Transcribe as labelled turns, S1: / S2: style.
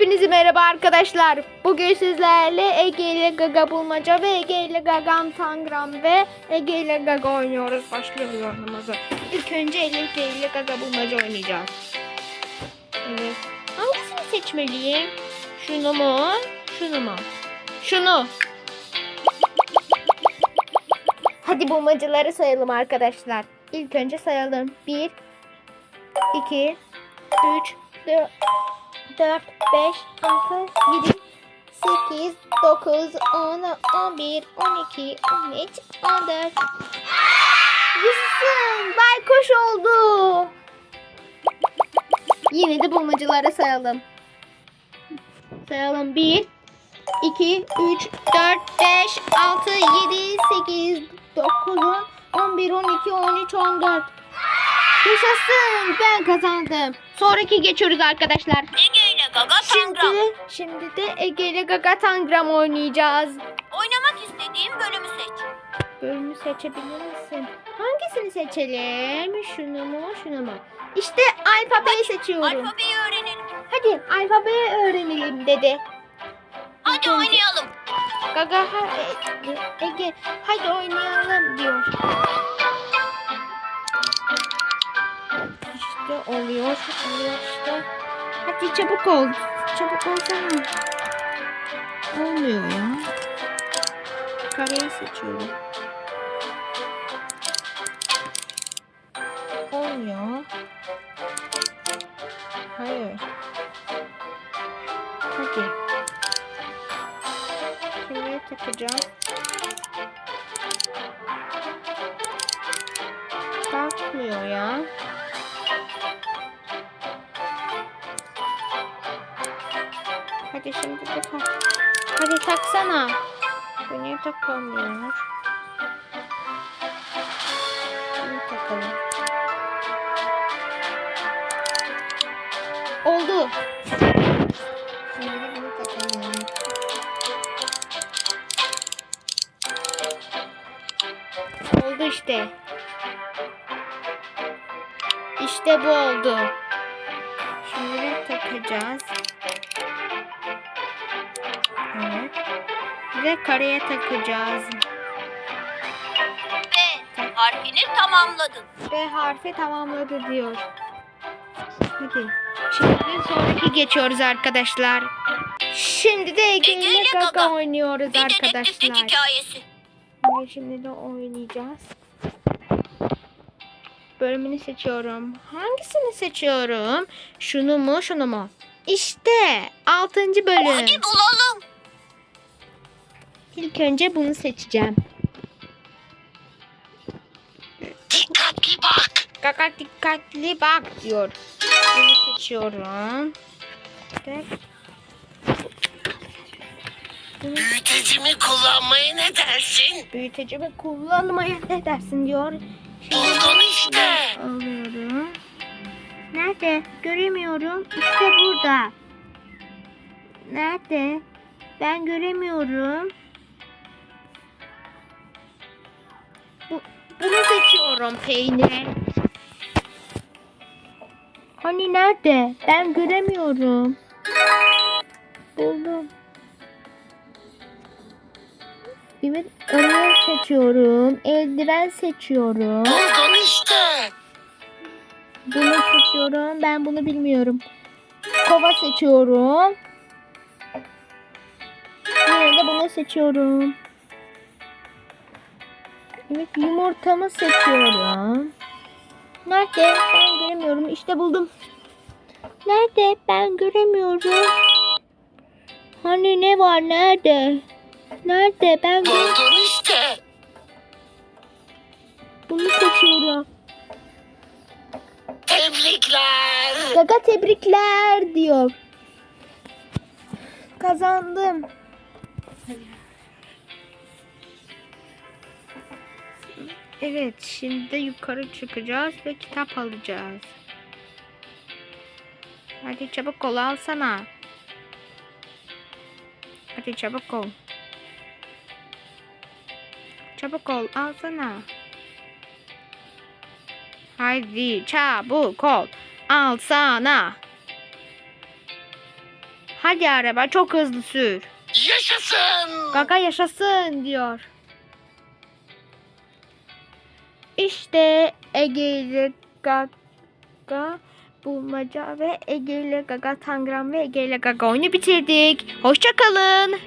S1: Hepinize merhaba arkadaşlar. Bugün sizlerle Ege ile Gaga bulmaca ve Ege ile Gagam Tangram ve Ege ile Gaga oynuyoruz. Başlıyoruz oyunumuza. İlk önce Ege ile Gaga bulmaca oynayacağız. Evet. Hangisini seçmeliyim? Şunu mu? Şunu mu? Şunu. Hadi bulmacaları sayalım arkadaşlar. İlk önce sayalım. 1 2 3 4 4, 5, 6, 7, 8, 9, 10, 11, 12, 13, 14. Yaşasın! Baykuş oldu. Yine de bulmacaları sayalım. Sayalım. 1, 2, 3, 4, 5, 6, 7, 8, 9, 10, 11, 12, 13, 14. Yaşasın! Ben kazandım. Sonraki geçiyoruz arkadaşlar.
S2: Ege ile Gaga Tangram.
S1: Şimdi, şimdi de Ege ile Gaga Tangram oynayacağız.
S2: Oynamak istediğim bölümü seç.
S1: Bölümü seçebilir misin? Hangisini seçelim? Şunu mu, şunu mu? İşte alfabeyi seçiyorum.
S2: Alfabeyi öğrenelim.
S1: Hadi alfabeyi öğrenelim dedi.
S2: Hadi
S1: önce-
S2: oynayalım.
S1: Gaga ha, E- Ege hadi oynayalım diyor. İşte oluyor, oluyor işte. Hadi çabuk ol. Çabuk olsana. Olmuyor ya. Kareyi seçiyorum. Olmuyor. Hayır. Hadi. Şuraya takacağım. Kalkmıyor ya. Hadi şimdi tak. Hadi taksana. Bu niye takamıyor? Bunu takalım. Oldu. Oldu işte. İşte bu oldu. Şimdi takacağız. De kareye takacağız.
S2: B harfini tamamladın.
S1: B harfi tamamladı diyor. Hadi. Şimdi sonraki geçiyoruz arkadaşlar. Şimdi de Ege ile Gaga
S2: Gaga.
S1: oynuyoruz
S2: Bir
S1: arkadaşlar.
S2: hikayesi.
S1: Ve şimdi de oynayacağız. Bölümünü seçiyorum. Hangisini seçiyorum? Şunu mu, şunu mu? İşte 6. bölüm.
S2: Hadi bulalım.
S1: İlk önce bunu seçeceğim.
S2: Dikkatli bak.
S1: Kaka dikkatli bak diyor. Bunu seçiyorum. İşte
S2: Büyütecimi kullanmayı ne dersin?
S1: büyütecimi kullanmaya ne dersin diyor.
S2: Buldun işte.
S1: alıyorum. Nerede? Göremiyorum. İşte burada. Nerede? Ben göremiyorum. Bu, bunu seçiyorum peynir. Hani nerede? Ben göremiyorum. Buldum. Evet, önlem seçiyorum. Eldiven seçiyorum.
S2: Buldun işte.
S1: Bunu seçiyorum. Ben bunu bilmiyorum. Kova seçiyorum. Yine de bunu seçiyorum. Evet yumurtamı seçiyorum. Nerede? Ben göremiyorum. İşte buldum. Nerede? Ben göremiyorum. Hani ne var? Nerede? Nerede? Ben
S2: Buldun işte.
S1: bunu seçiyorum.
S2: Tebrikler.
S1: Gaga tebrikler diyor. Kazandım. Evet, şimdi de yukarı çıkacağız ve kitap alacağız. Hadi çabuk ol, alsana. Hadi çabuk ol. Çabuk ol, alsana. Haydi çabuk ol. Alsana. Hadi araba çok hızlı sür.
S2: Yaşasın.
S1: Gaga yaşasın diyor. İşte Ege ile Gaga bulmaca ve Ege ile Gaga Tangram ve Ege ile Gaga oyunu bitirdik. Hoşçakalın.